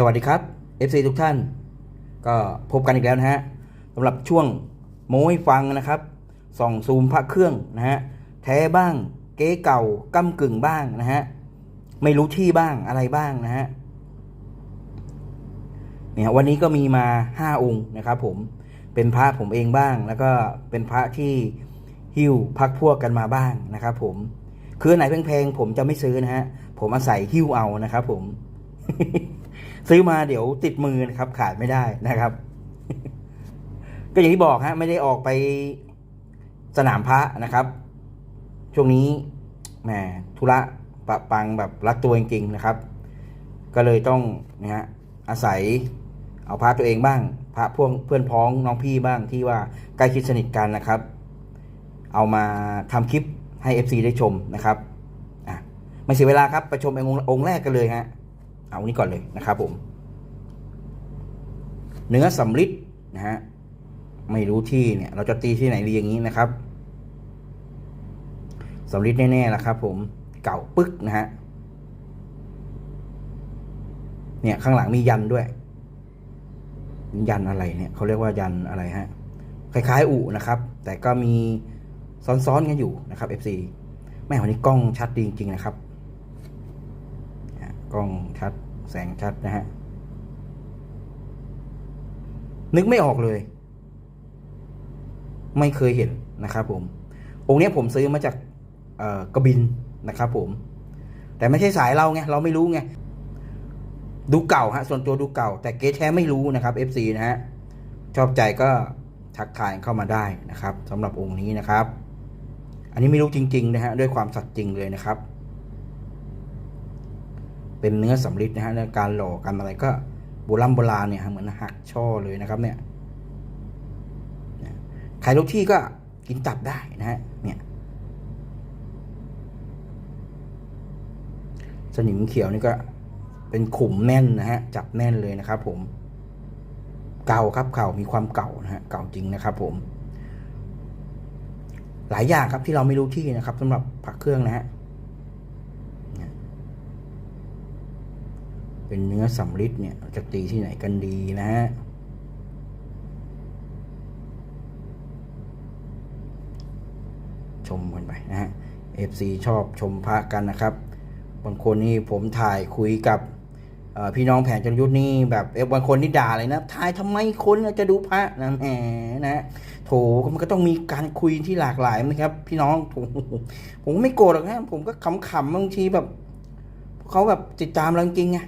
สวัสดีครับ FC ทุกท่าน ก็พบกันอีกแล้วนะฮะสำหรับช่วงโม้ให้ฟังนะครับส่องซูมพระเครื่องนะฮะแท้บ้างเก๊เก่าก้ากึ่งบ้างนะฮะไม่รู้ที่บ้างอะไรบ้างนะฮะเนี่ยวันนี้ก็มีมาห้าองค์นะครับผมเป็นพระผมเองบ้าง แล้วก็เป็นพระที่หิ้วพักพวกกันมาบ้างนะครับผมคือไหนแพงๆผมจะไม่ซื้อนะฮะผมอาศัยหิ้วเอานะครับผม ซื้อมาเดี๋ยวติดมือนะครับ ขาดไม่ได้นะครับ ก็อย่างที่บอกฮะ ไม่ได้ออกไปสนามพระนะครับ ช่วงนี้แหมธุระปะปังแบบรัดตัวจริงๆนะครับ ก็เลยต้องนะฮะอาศัยเอาพระตัวเองบ้าง พระพวกเพื่อนพ้องน้องพี่บ้างที่ว่าใกล้ชิดสนิทกันนะครับ เอามาทำคลิปให้ FC ได้ชมนะครับอะไม่เสียเวลาครับไปชมององค์แรกกันเลยฮะ เอานี้ก่อนเลยนะครับผม เนื้อสำลิดนะฮะไม่รู้ที่เนี่ย เราจะตีที่ไหนดีอย่างนี้นะครับสำลิดแน่ๆแล้วครับผมเก่าปึ๊กนะฮะเนี่ยข้างหลังมียันด้วย ยันอะไรเนี่ยเขาเรียกว่ายันอะไรฮะคล้ายๆอุนะครับ แต่ก็มีซ้อนๆกันอยู่นะครับ FC แม่วันนี้กล้องชัดดีจริงๆนะครับ กล้องชัด แสงชัดนะฮะ นึกไม่ออกเลย ไม่เคยเห็นนะครับผม องค์นี้ผมซื้อมาจากกระบินนะครับผม แต่ไม่ใช่สายเราไง เราไม่รู้ไง ดูเก่าฮะ ส่วนตัวดูเก่า แต่เก๊แท้ไม่รู้นะครับ FC นะฮะ ชอบใจก็ทักทายเข้ามาได้นะครับสำหรับองค์นี้นะครับ อันนี้ไม่รู้จริงๆนะฮะ ด้วยความสัตย์จริงเลยนะครับ เป็นเนื้อสำริดนะฮะในการหล่อกันอะไรก็โบราณโบราณเนี่ยเหมือนหักช่อเลยนะครับเนี่ยใครรู้ที่ก็กินตับได้นะฮะเนี่ยสนิมเขียวนี่ก็เป็นขุมแน่นนะฮะจับแน่นเลยนะครับผมเก่าครับเก่ามีความเก่านะฮะเก่าจริงนะครับผม หลายอย่างครับที่เราไม่รู้ที่นะครับสำหรับผักเครื่องนะฮะ เป็นเนื้อสำริดเนี่ยจะตีที่ไหนกันดีนะฮะชมกันไปนะฮะ FC ชอบชมพระกันนะครับ บางคนนี่ผมถ่ายคุยกับพี่น้องแผนจรยุทธนี่แบบเออบางคนนี่ด่าเลยนะถ่ายทำไมคนจะดูพระนะแหมนะโถมันก็ต้องมีการคุยที่หลากหลายนะครับ พี่น้องโถผมไม่โกรธหรอกนะผมก็ขำๆบางทีแบบเขาแบบติดตามเราจริงไง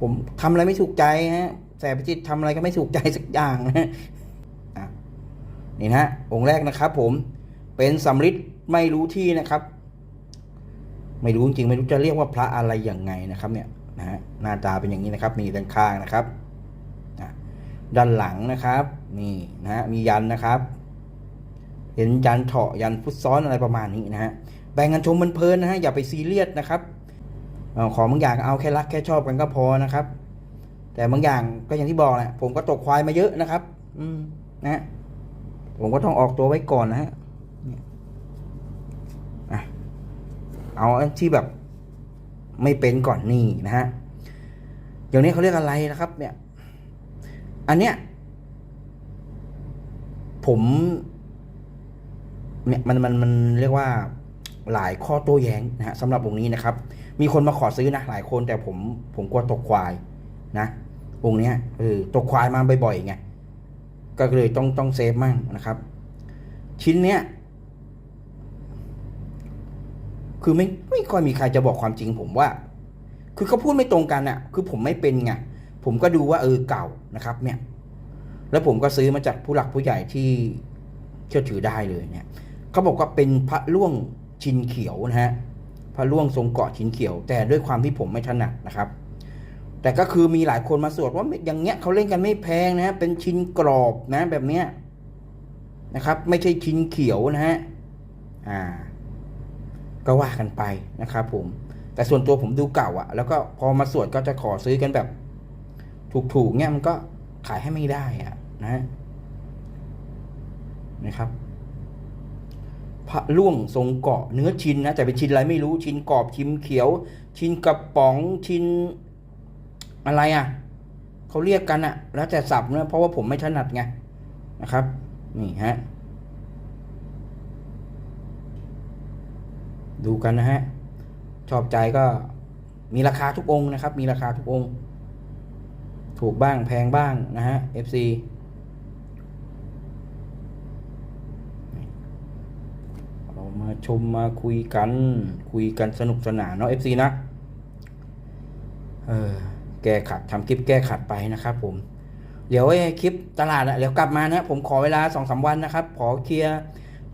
ผมทำอะไรไม่ถูกใจฮะแสบจิตทำอะไรก็ไม่ถูกใจสักอย่างนะฮะนี่นะองค์แรกนะครับ ผมเป็นสำริดไม่รู้ที่นะครับ ไม่รู้จริงไม่รู้จะเรียกว่าพระอะไรอย่างไงนะครับ เนี่ยนะฮะหน้าตาเป็นอย่างนี้นะครับ มีด้านข้างนะครับด้านหลังนะครับ นี่นะฮะมียันนะครับ เห็นยันเถาะยันฟุตซ้อนอะไรประมาณนี้นะฮะแบ่งกันชมเพลินนะฮะอย่าไปซีเรียสนะครับ ของบางอย่างเอาแค่รักแค่ชอบกันก็พอนะครับ แต่บางอย่างก็อย่างที่บอกแหละผมก็ตกควายมาเยอะนะครับ อืมนะผมก็ต้องออกตัวไว้ก่อนนะฮะเอาที่แบบ ไม่เป็นก่อนนี่นะฮะอย่างนี้เขาเรียกอะไรนะครับ เนี่ย อันเนี้ยผมเนี่ยมันมันมันเรียกว่าหลายข้อโต้แย้งนะฮะสำหรับวงนี้นะครับ มีคนมาขอซื้อนะหลายคนแต่ผมผมกลัวตกควายนะวงเนี้ยเออตกควายมาบ่อยๆไงก็เลยต้องต้องเซฟมั่งนะครับ ชิ้นเนี้ยคือไม่ไม่ค่อยมีใครจะบอกความจริง ผมว่า คือเขาพูดไม่ตรงกันอะ่ะ คือผมไม่เป็นไงผมก็ดูว่าเออเก่านะครับ เนี่ย แล้วผมก็ซื้อมาจากผู้หลักผู้ใหญ่ที่เชื่อถือได้เลยเนี่ยเขาบอกว่าเป็นพระล่วงชินเขียวนะฮะ พระล่วงทรงเกาะชินเขียว แต่ด้วยความที่ผมไม่ถนัดนะครับ แต่ก็คือมีหลายคนมาสวดว่าอย่างเงี้ยเขาเล่นกันไม่แพงนะเป็นชิ้นกรอบนะแบบเนี้ยนะครับ ไม่ใช่ชิ้นเขียวนะฮะอ่า ก็ว่ากันไปนะครับผมแต่ส่วนตัวผมดูเก่าอะแล้วก็พอมาสวดก็จะขอซื้อกันแบบ ถูกๆเนี่ยมันก็ขายให้ไม่ได้อะนะนะครับ พระล่วงทรงเกาะเนื้อชินนะแต่เป็นชินอะไรไม่รู้ชินกรอบชินเขียว ชินกระป๋องชินอะไรอะเขาเรียกกันอะ แล้วแต่ศัพท์นะเพราะว่าผมไม่ถนัดไงนะครับ นี่ฮะดูกันนะฮะ ชอบใจก็มีราคาทุกองค์นะครับ มีราคาทุกองค์ ถูกบ้างแพงบ้างนะฮะ FC เรามา ชมมาคุยกัน คุยกันสนุกสนานเนาะ FC นะ เออ แก้ขัดทำคลิปแก้ขัดไปนะครับผม เดี๋ยวไอ้คลิปตลาดอะเดี๋ยวกลับมานะ ผมขอเวลาสองสามวันนะครับ ขอเคลียร์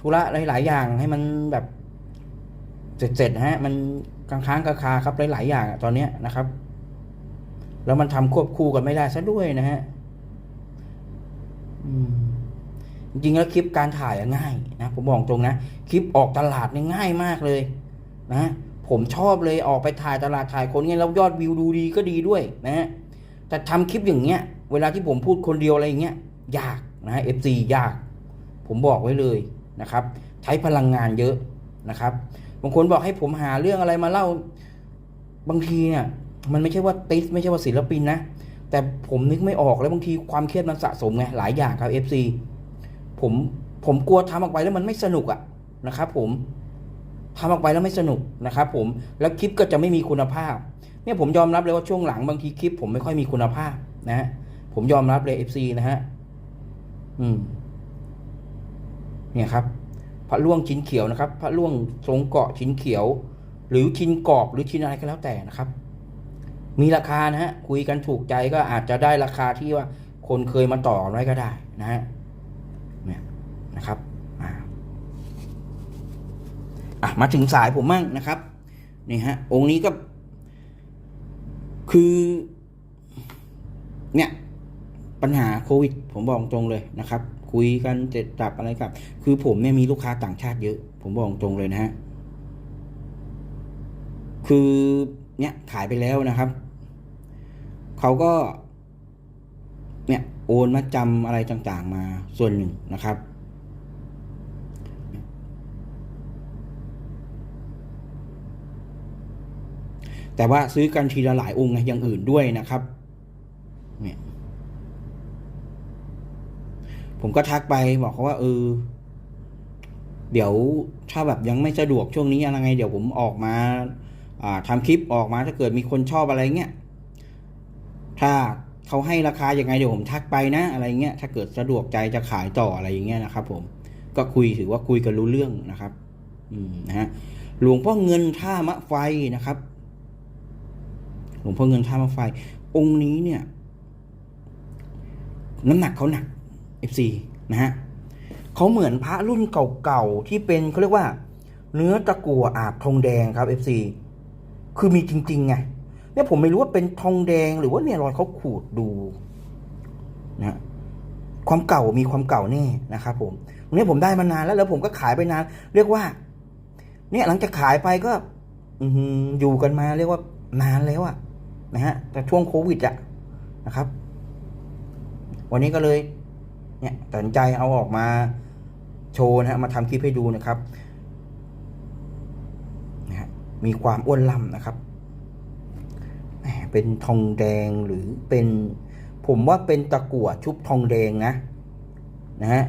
ธุระหลาย ๆ อย่างให้มันแบบเสร็จๆนะฮะ มันค้างค้างๆคาครับหลาย ๆ อย่างอะตอนเนี้ยนะครับ แล้วมันทำควบคู่กันไม่ได้ซะด้วยนะฮะ อืม จริงแล้วคลิปการถ่ายง่ายนะผมบอกตรงนะคลิปออกตลาดนี่ง่ายมากเลยนะผมชอบเลยออกไปถ่ายตลาดถ่ายคนเงี้ยแล้วยอดวิวดูดีก็ดีด้วยนะฮะแต่ทำคลิปอย่างเงี้ยเวลาที่ผมพูดคนเดียวอะไรอย่างเงี้ยยากนะฮะ FC ยาก ผมบอกไว้เลยนะครับ ใช้พลังงานเยอะนะครับบางคนบอกให้ผมหาเรื่องอะไรมาเล่า บางทีเนี่ยมันไม่ใช่ว่าติสไม่ใช่ว่าศิลปินนะแต่ผมนึกไม่ออกแล้วบางทีความเครียดมันสะสมไงหลายอย่างครับ FC ผมผมกลัวทำออกไปแล้วมันไม่สนุกอะนะครับ ผมทำออกไปแล้วไม่สนุกนะครับ ผมแล้วคลิปก็จะไม่มีคุณภาพ เนี่ยผมยอมรับเลยว่าช่วงหลังบางทีคลิป ผมไม่ค่อยมีคุณภาพนะฮะผมยอมรับเลย FC นะฮะอืม เนี่ยครับพระล่วงชิ้นเขียวนะครับ พระล่วงทรงเกาะชิ้นเขียว หรือชิ้นกรอบหรือชิ้นอะไรก็แล้วแต่นะครับ มีราคานะฮะคุยกันถูกใจก็อาจจะได้ราคาที่ว่า คนเคยมาต่อไว้ก็ได้นะฮะ นะครับอ่าอะมาถึงสายผมมั่งนะครับนี่ฮะองค์นี้ก็ คือ เนี่ย ปัญหาโควิด ผมบอกตรงเลยนะครับ คุยกันเจ็ดจับอะไรกับ คือผมเนี่ยมีลูกค้าต่างชาติเยอะ ผมบอกตรงเลยนะฮะคือเนี่ยขายไปแล้วนะครับ เขาก็ เนี่ย โอนมาจำอะไรต่าง ๆ มาส่วนหนึ่งนะครับ แต่ว่าซื้อกันทีละหลายองค์ไงอย่างอื่นด้วยนะครับเนี่ยผมก็ทักไปบอกเขาว่าเออเดี๋ยวถ้าแบบยังไม่สะดวกช่วงนี้อะไรไง เดี๋ยวผมออกมาอ่าทำคลิปออกมาถ้าเกิดมีคนชอบอะไรเงี้ยถ้าเขาให้ราคายังไงเดี๋ยวผมทักไปนะอะไรเงี้ยถ้าเกิดสะดวกใจจะขายต่ออะไรอย่างเงี้ยนะครับ ผมก็คุยถือว่าคุยกันรู้เรื่องนะครับ อืมนะฮะหลวงพ่อเงินท่ามะไฟนะครับ หลวงพ่อเงินท่ามะไฟ องค์นี้เนี่ย น้ำหนักเขาหนัก F4 นะฮะเขาเหมือนพระรุ่นเก่าๆ ที่เป็นเขาเรียกว่า เนื้อตะกั่วอาบทองแดงครับ F4 คือมีจริงๆไงเนี่ยผมไม่รู้ว่าเป็นทองแดงหรือว่าเนี่ยรอยเขาขูดดูนะฮะความเก่ามีความเก่าแน่นะครับผมวันนี้ผมได้มานานแล้วแล้วผมก็ขายไปนาน เรียกว่า เนี่ยหลังจากขายไปก็ อือหืออยู่กันมาเรียกว่านานแล้วอะ นะฮะแต่ช่วงโควิดอะนะครับ วันนี้ก็เลยเนี่ยตัดสินใจเอาออกมาโชว์นะฮะมาทำคลิปให้ดูนะครับนะฮะมีความอ้วนล่ำนะครับ เป็นทองแดงหรือเป็น ผมว่าเป็นตะกั่วชุบทองแดงนะนะฮะ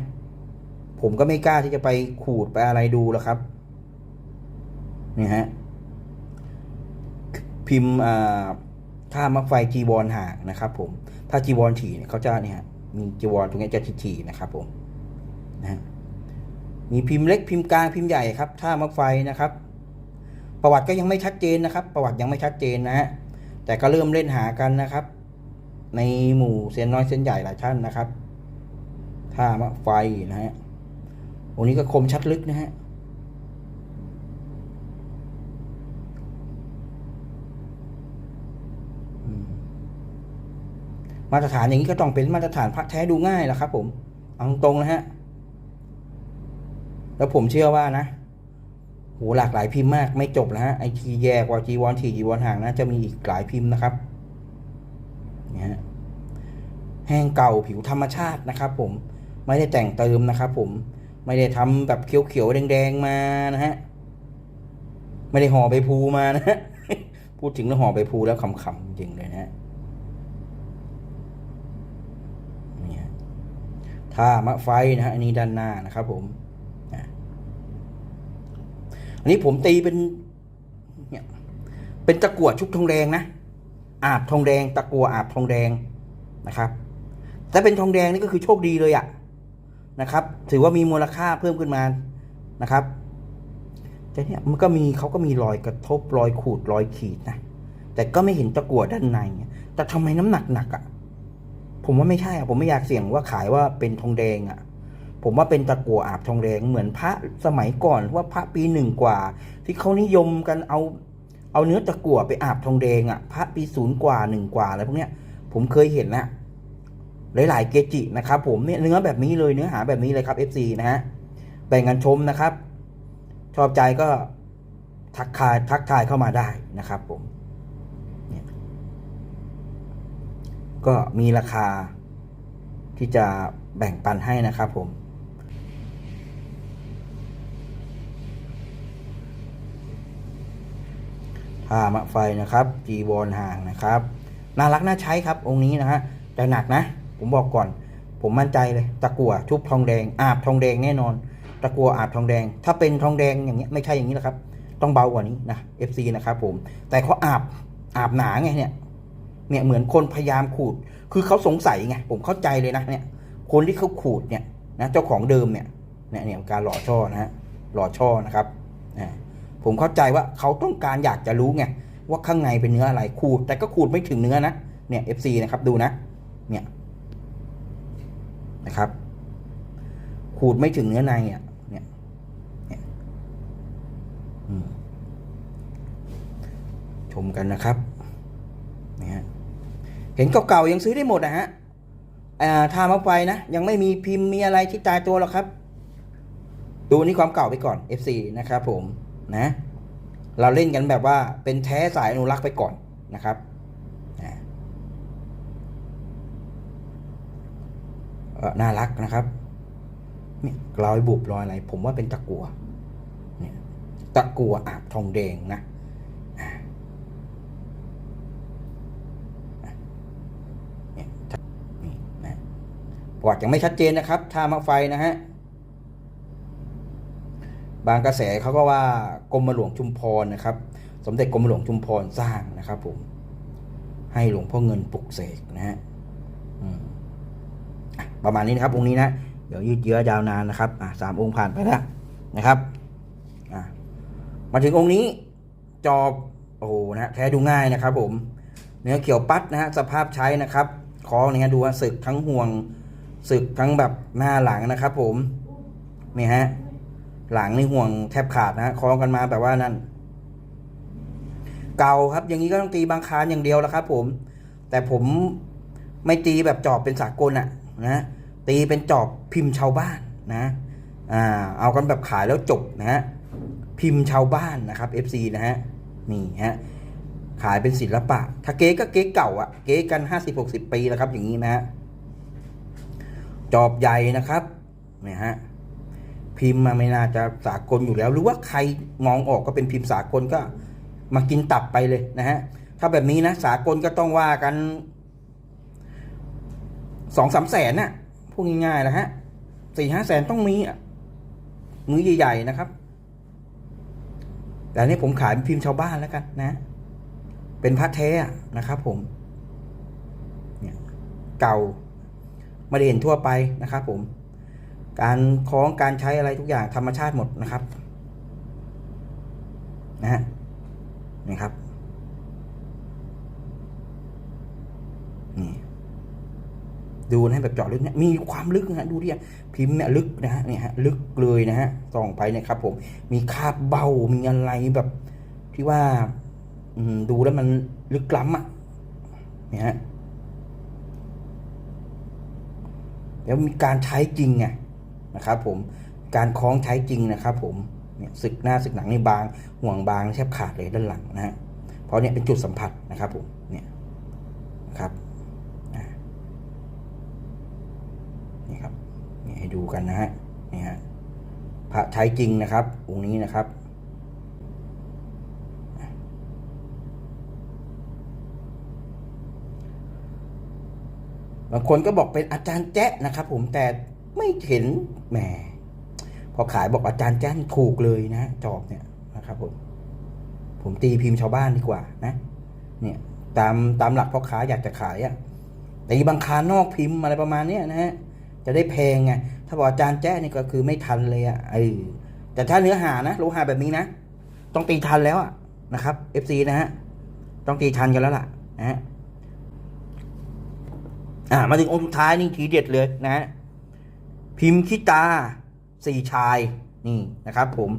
ผมก็ไม่กล้าที่จะไปขูดไปอะไรดูแล้วครับนี่ฮะพิมพ์อ่า ถ้ามักไฟจีวรห่างนะครับ ผม ถ้าจีวรถี่เนี่ยเขาจะเนี่ยมีจีวรตรงนี้จะถี่นะครับ ผมนะมีพิมพ์เล็กพิมพ์กลางพิมพ์ใหญ่ครับ ถ้ามักไฟนะครับ ประวัติก็ยังไม่ชัดเจนนะครับ ประวัติยังไม่ชัดเจนนะฮะแต่ก็เริ่มเล่นหากันนะครับ ในหมู่เซียนน้อยเซียนใหญ่หลายท่านนะครับ ถ้ามักไฟนะฮะองนี้ก็คมชัดลึกนะฮะ มาตรฐานอย่างนี้ก็ต้องเป็นมาตรฐานพระแท้ดูง่ายแหละครับ ผมเอาตรงนะฮะแล้วผมเชื่อว่านะโหหลากหลายพิมพ์มากไม่จบนะฮะไอทีแย่กว่าจีวอนถี่จีวอนห่างนะจะมีอีกหลายพิมพ์นะครับเนี่ยฮะแห้งเก่าผิวธรรมชาตินะครับ ผมไม่ได้แต่งเติมนะครับ ผมไม่ได้ทำแบบเขียวๆแดงๆมานะฮะไม่ได้ห่อใบพูมานะฮะพูดถึงแล้วห่อใบพูแล้วขำๆจริงเลยนะฮะ ท่ามะไฟนะฮะอันนี้ด้านหน้านะครับผมอันนี้ผมตีเป็นเนี่ยเป็นตะกั่วชุบทองแดงนะ อาบทองแดง ตะกั่วอาบทองแดงนะครับถ้าเป็นทองแดงนี่ก็คือโชคดีเลยอะนะครับ ถือว่ามีมูลค่าเพิ่มขึ้นมานะครับแต่เนี่ยมันก็มีเขาก็มีรอยกระทบรอยขูดรอยขีดนะแต่ก็ไม่เห็นตะกั่วด้านในแต่ทำไมน้ำหนักหนักอะ่ะ ผมว่าไม่ใช่อะผมไม่อยากเสี่ยงว่าขายว่าเป็นทองแดงอะ่ะผมว่าเป็นตะกั่วอาบทองแดงเหมือนพระสมัยก่อนว่าพระปีหนึ่งกว่า ที่เขานิยมกันเอาเอาเนื้อตะกั่วไปอาบทองแดงอะพระปีศูนย์กว่าหนึ่งกว่าอะไรพวกเนี้ย ผมเคยเห็นนะหลาย ๆ เกจินะครับ ผมเนี่ยเนื้อแบบนี้เลยเนื้อหาแบบนี้เลยครับ FC นะฮะแบ่งกันชมนะครับ ชอบใจก็ทักทายทักทายเข้ามาได้นะครับ ผมเนี่ย ก็มีราคาที่จะแบ่งปันให้นะครับผม ผ้ามะไฟนะครับจีวรห่างนะครับ น่ารักน่าใช้ครับองค์นี้นะฮะแต่หนักนะ ผมบอกก่อน ผมมั่นใจเลย ตะกั่วชุบทองแดง อาบทองแดงแน่นอน ตะกั่วอาบทองแดง ถ้าเป็นทองแดงอย่างเงี้ยไม่ใช่อย่างนี้แหละครับ ต้องเบากว่านี้นะ FC นะครับผม แต่เขาอาบอาบหนาไงเนี่ย เนี่ยเหมือนคนพยายามขูด คือเขาสงสัยไงผมเข้าใจเลยนะเนี่ยคนที่เขาขูดเนี่ยนะเจ้าของเดิมเนี่ยเนี่ยเนี่ยการหล่อช่อนะฮะหล่อช่อนะครับผมเข้าใจว่าเขาต้องการอยากจะรู้ไงว่าข้างในเป็นเนื้ออะไรขูด แต่ก็ขูดไม่ถึงเนื้อนะเนี่ย FC นะครับดูนะเนี่ยนะครับ ขูดไม่ถึงเนื้อในอะเนี่ยเนี่ยชมกันนะครับนี่ฮะ เห็นเก่าๆยังซื้อได้หมดนะฮะทามะไฟนะ ยังไม่มีพิมพ์มีอะไรที่ตายตัวหรอกครับ ดูนี่ความเก่าไปก่อน FC นะครับผมนะ เราเล่นกันแบบว่าเป็นแท้สายอนุรักษ์ไปก่อนนะครับน่ารักนะครับเนี่ยรอยบุบรอยอะไร ผมว่าเป็นตะกัวเนี่ยตะกัวอาบทองแดงนะอ่าอะเนี่ยนี่นะ ประวัติยังไม่ชัดเจนนะครับท่ามะไฟนะฮะบางกระแสเขาก็ว่ากรมหลวงชุมพรนะครับ สมเด็จกรมหลวงชุมพรสร้างนะครับ ผม ให้หลวงพ่อเงินปลุกเสกนะฮะอืมประมาณนี้นะครับองค์นี้นะเดี๋ยวยืดเยื้อยาวนานนะครับอะสามองค์ผ่านไปแล้วนะครับอะมาถึงองค์นี้จอบโอ้โหนะแท้ดูง่ายนะครับ ผม เนื้อเขียวปัดนะฮะสภาพใช้นะครับคล้องเนี่ยดูว่าศึกทั้งห่วง ศึกทั้งแบบหน้าหลังนะครับผมนี่ฮะหลังนี่ห่วงแทบขาดนะคล้องกันมาแบบว่านั่น เก่าครับอย่างนี้ก็ต้องตีบางคานอย่างเดียวแล้วครับผม แต่ผมไม่ตีแบบจอบเป็นสากลอะนะตีเป็นจอบพิมพ์ชาวบ้านนะอ่าเอากันแบบขายแล้วจบนะฮะพิมพ์ชาวบ้านนะครับ FC นะฮะนี่ฮะขายเป็นศิลปะ ถ้าเก๊ก็เก๊เก่าอะเก๊กันห้าสิบหกสิบปีแล้วครับอย่างนี้นะฮะ จอบใหญ่นะครับเนี่ยฮะพิมพ์มาไม่น่าจะสากลอยู่แล้ว หรือว่าใครมองออกก็เป็นพิมพ์สากลก็มากินตับไปเลยนะฮะถ้าแบบนี้นะสากลก็ต้องว่ากันสองสามแสนน่ะพูดง่ายๆนะฮะสี่ห้าแสนต้องมีมือใหญ่ๆนะครับ แต่อันนี่ผมขายเป็นพิมพ์ชาวบ้านแล้วกันนะ เป็นพระแท้อะนะครับผมเนี่ยเก่า ไม่ได้เห็นทั่วไปนะครับผม การคล้องการใช้อะไรทุกอย่างธรรมชาติหมดนะครับ นะฮะนี่ครับนี่ดูนะแบบเจาะลึกเนี่ยมีความลึกนะฮะดูดิพิมพ์เนี่ยลึกนะฮะเนี่ยฮะลึกเลยนะฮะส่องไปนี่ยครับ ผมมีคาบเบามีอะไรแบบที่ว่าอืดูแล้วมันลึกล้ำอะเนี่ยฮะ แล้วมีการใช้จริงไงนะครับผมการคล้องใช้จริงนะครับผมเนี่ยศึกหน้าศึกหนังนี่บางห่วงบางแทบขาดเลยด้านหลังนะฮะเพราะเนี่ยเป็นจุดสัมผัสนะครับผมเนี่ยนะครับนี่ครับนี่ให้ดูกันนะฮะนี่ฮะพระใช้จริงนะครับองค์นี้นะครับ บางคนก็บอกเป็นอาจารย์แจ๊ะนะครับ ผมแต่ไม่เห็นแหมพอขายบอกอาจารย์แจ้นถูกเลยนะ จอบเนี่ยนะครับผมผมตีพิมพ์ชาวบ้านดีกว่านะ เนี่ย ตามตามหลักพ่อค้าอยากจะขายอะตีบังคานอกพิมพ์อะไรประมาณเนี้ยนะฮะจะได้แพงไงถ้าบอกอาจารย์แจ้นี่ก็คือไม่ทันเลยอะเออแต่ถ้าเนื้อหานะโลหะแบบนี้นะต้องตีทันแล้วอะนะครับ FC นะฮะต้องตีทันกันแล้วล่ะนะฮะ อ่ามาถึงองค์สุดท้ายนี่ทีเด็ดเลยนะ พิมพ์คิตาสี่ชายนี่นะครับ ผม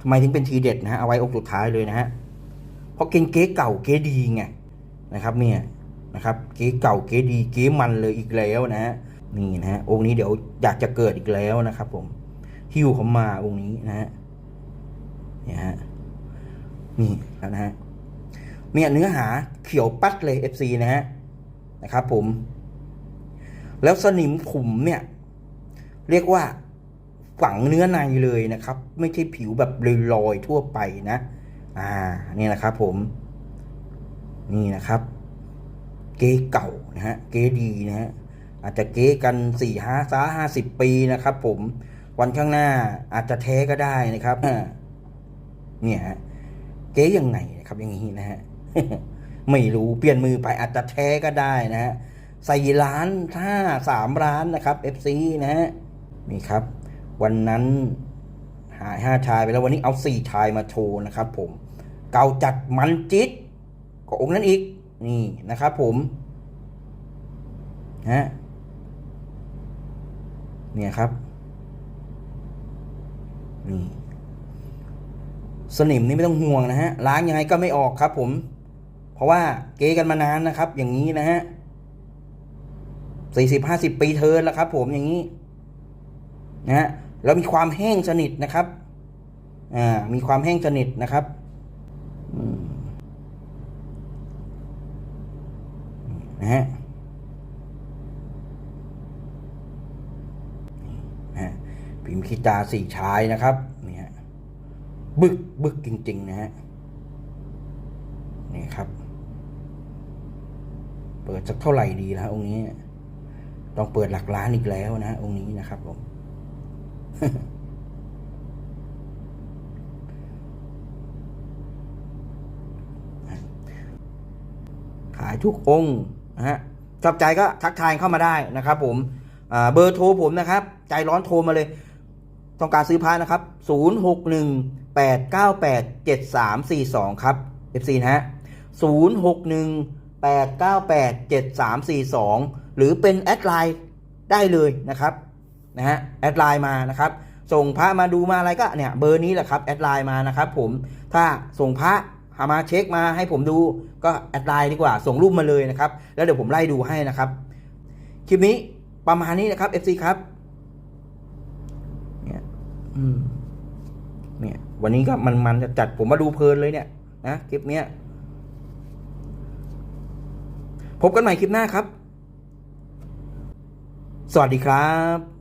ทำไมถึงเป็นทีเด็ดนะฮะเอาไว้องค์สุดท้ายเลยนะฮะเพราะเก่งเก๊เก่าเก๊ดีไงนะครับ เนี่ยนะครับเก๊เก่าเก๊ดีเก๊มันเลยอีกแล้วนะฮะนี่นะฮะองค์นี้เดี๋ยวอยากจะเกิดอีกแล้วนะครับ ผมหิ้วเขามาองค์นี้นะฮะเนี่ยฮะนี่แล้วนะฮะเนี่ยเนื้อหาเขียวปัดเลย FC นะฮะนะครับผม แล้วสนิมขุมเนี่ย เรียกว่าฝังเนื้อในเลยนะครับ ไม่ใช่ผิวแบบลอยๆทั่วไปนะ อ่า นี่นะครับผม นี่นะครับ เก๊เก่านะฮะ เก๊ดีนะฮะ อาจจะเก๊กันสี่ห้าสาห้าสิบปีนะครับ ผม วันข้างหน้าอาจจะแท้ก็ได้นะครับ เนี่ยฮะ เก๊ยังไงนะครับอย่างนี้นะฮะ ไม่รู้เปลี่ยนมือไปอาจจะแท้ก็ได้นะฮะ ส่ล้านห้าสามล้านนะครับ FC นะฮะนี่ครับ วันนั้นหายห้าชายไปแล้ววันนี้เอาสี่ชายมาโชว์นะครับผม เก่าจัดมันจิตก็องค์นั้นอีก นี่นะครับผมฮะเนี่ยครับ นี่ สนิมนี่ไม่ต้องห่วงนะฮะ ล้างยังไงก็ไม่ออกครับผม เพราะว่าเกกันมานานนะครับ อย่างนี้นะฮะ สี่สิบห้าสิบปีเทินแล้วครับ ผมอย่างนี้นะฮะแล้วมีความแห้งสนิทนะครับอ่ามีความแห้งสนิทนะครับนะฮะฮะพิมพ์คิตาสี่ชายนะครับเนี่ยบึกบึกจริง ๆ นะฮะนี่ครับ เปิดสักเท่าไหร่ดีนะองค์นี้ ต้องเปิดหลักล้านอีกแล้วนะองค์นี้นะครับผมขายทุกองค์นะฮะชอบใจก็ทักทายเข้ามาได้นะครับ ผมเบอร์โทรผมนะครับ ใจร้อนโทรมาเลย ต้องการซื้อพระนะครับ 061 898 7342 ครับ FC นะฮะ 061 898 7342 หรือเป็นแอดไลน์ได้เลยนะครับนะฮะแอดไลน์มานะครับ ส่งพระมาดูมาอะไรก็เนี่ยเบอร์นี้แหละครับแอดไลน์มานะครับผมถ้าส่งพระหามาเช็คมาให้ผมดูก็แอดไลน์ดีกว่า ส่งรูปมาเลยนะครับ แล้วเดี๋ยวผมไล่ดูให้นะครับ คลิปนี้ประมาณนี้นะครับ FC ครับเนี่ยอืมเนี่ยวันนี้ก็มันมันจะจัดผมมาดูเพลินเลยเนี่ยนะคลิปเนี้ยพบกันใหม่คลิปหน้าครับ สวัสดีครับ